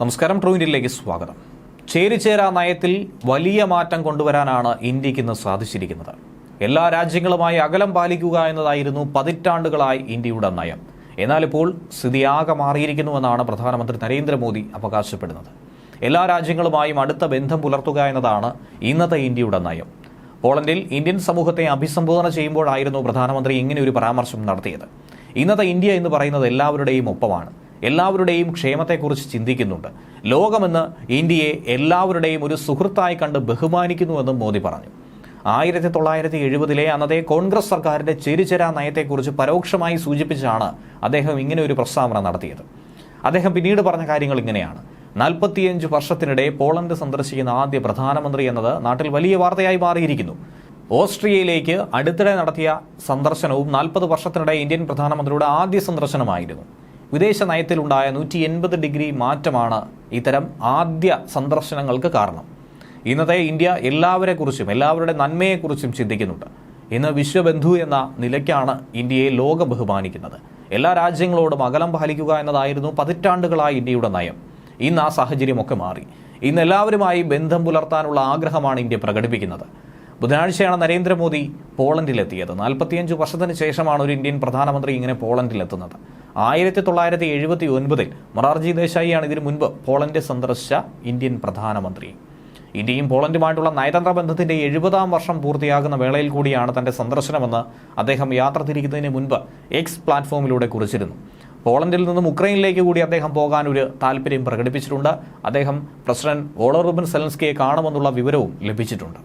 നമസ്കാരം ട്രൂ ഇന്ത്യയിലേക്ക് സ്വാഗതം. ചേരിചേരാ നയത്തിൽ വലിയ മാറ്റം കൊണ്ടുവരാനാണ് ഇന്ത്യയ്ക്ക് ഇന്ന് സാധിച്ചിരിക്കുന്നത്. എല്ലാ രാജ്യങ്ങളുമായി അകലം പാലിക്കുക എന്നതായിരുന്നു പതിറ്റാണ്ടുകളായി ഇന്ത്യയുടെ നയം. എന്നാലിപ്പോൾ സ്ഥിതി ആകെ മാറിയിരിക്കുന്നുവെന്നാണ് പ്രധാനമന്ത്രി നരേന്ദ്രമോദി അവകാശപ്പെടുന്നത്. എല്ലാ രാജ്യങ്ങളുമായും അടുത്ത ബന്ധം പുലർത്തുക എന്നതാണ് ഇന്നത്തെ ഇന്ത്യയുടെ നയം. പോളണ്ടിൽ ഇന്ത്യൻ സമൂഹത്തെ അഭിസംബോധന ചെയ്യുമ്പോഴായിരുന്നു പ്രധാനമന്ത്രി ഇങ്ങനെ ഒരു പരാമർശം നടത്തിയത്. ഇന്നത്തെ ഇന്ത്യ എന്ന് പറയുന്നത് എല്ലാവരുടെയും ഒപ്പമാണ്. എല്ലാവരുടെയും ക്ഷേമത്തെക്കുറിച്ച് ചിന്തിക്കുന്നുണ്ട്. ലോകമെന്ന് ഇന്ത്യയെ എല്ലാവരുടെയും ഒരു സുഹൃത്തായി കണ്ട് ബഹുമാനിക്കുന്നുവെന്നും മോദി പറഞ്ഞു. ആയിരത്തി തൊള്ളായിരത്തി എഴുപതിലെ അന്നത്തെ കോൺഗ്രസ് സർക്കാരിന്റെ ചെരിചെരാ നയത്തെക്കുറിച്ച് പരോക്ഷമായി സൂചിപ്പിച്ചാണ് അദ്ദേഹം ഇങ്ങനെ ഒരു പ്രസ്താവന നടത്തിയത്. അദ്ദേഹം പിന്നീട് പറഞ്ഞ കാര്യങ്ങൾ ഇങ്ങനെയാണ്. നാൽപ്പത്തിയഞ്ച് വർഷത്തിനിടെ പോളണ്ട് സന്ദർശിക്കുന്ന ആദ്യ പ്രധാനമന്ത്രി എന്നത് നാട്ടിൽ വലിയ വാർത്തയായി മാറിയിരിക്കുന്നു. ഓസ്ട്രിയയിലേക്ക് അടുത്തിടെ നടത്തിയ സന്ദർശനവും നാൽപ്പത് വർഷത്തിനിടെ ഇന്ത്യൻ പ്രധാനമന്ത്രിയുടെ ആദ്യ സന്ദർശനമായിരുന്നു. വിദേശ നയത്തിലുണ്ടായ നൂറ്റി എൺപത് ഡിഗ്രി മാറ്റമാണ് ഇത്തരം ആദ്യ സന്ദർശനങ്ങൾക്ക് കാരണം. ഇന്നത്തെ ഇന്ത്യ എല്ലാവരെക്കുറിച്ചും എല്ലാവരുടെ നന്മയെക്കുറിച്ചും ചിന്തിക്കുന്നുണ്ട്. ഇന്ന് വിശ്വബന്ധു എന്ന നിലയ്ക്കാണ് ഇന്ത്യയെ ലോകം ബഹുമാനിക്കുന്നത്. എല്ലാ രാജ്യങ്ങളോടും അകലം പാലിക്കുക എന്നതായിരുന്നു പതിറ്റാണ്ടുകളായി ഇന്ത്യയുടെ നയം. ഇന്ന് ആ സാഹചര്യമൊക്കെ മാറി. ഇന്ന് എല്ലാവരുമായി ബന്ധം പുലർത്താനുള്ള ആഗ്രഹമാണ് ഇന്ത്യ പ്രകടിപ്പിക്കുന്നത്. ബുധനാഴ്ചയാണ് നരേന്ദ്രമോദി പോളണ്ടിലെത്തിയത്. നാൽപ്പത്തിയഞ്ച് വർഷത്തിന് ശേഷമാണ് ഒരു ഇന്ത്യൻ പ്രധാനമന്ത്രി ഇങ്ങനെ പോളണ്ടിലെത്തുന്നത്. ആയിരത്തി തൊള്ളായിരത്തി എഴുപത്തി ഒൻപതിൽ മൊറാർജി ദേശായിയാണ് ഇതിനു മുൻപ് പോളണ്ട് സന്ദർശിച്ച ഇന്ത്യൻ പ്രധാനമന്ത്രി. ഇന്ത്യയും പോളണ്ടുമായിട്ടുള്ള നയതന്ത്ര ബന്ധത്തിന്റെ എഴുപതാം വർഷം പൂർത്തിയാകുന്ന വേളയിൽ കൂടിയാണ് തന്റെ സന്ദർശനമെന്ന് അദ്ദേഹം യാത്ര തിരിക്കുന്നതിന് മുൻപ് എക്സ് പ്ലാറ്റ്ഫോമിലൂടെ കുറിച്ചിരുന്നു. പോളണ്ടിൽ നിന്നും ഉക്രൈനിലേക്ക് കൂടി അദ്ദേഹം പോകാൻ ഒരു താല്പര്യം പ്രകടിപ്പിച്ചിട്ടുണ്ട്. അദ്ദേഹം പ്രസിഡന്റ് വോളോറുബൻ സെലൻസ്കിയെ കാണുമെന്നുള്ള വിവരവും ലഭിച്ചിട്ടുണ്ട്.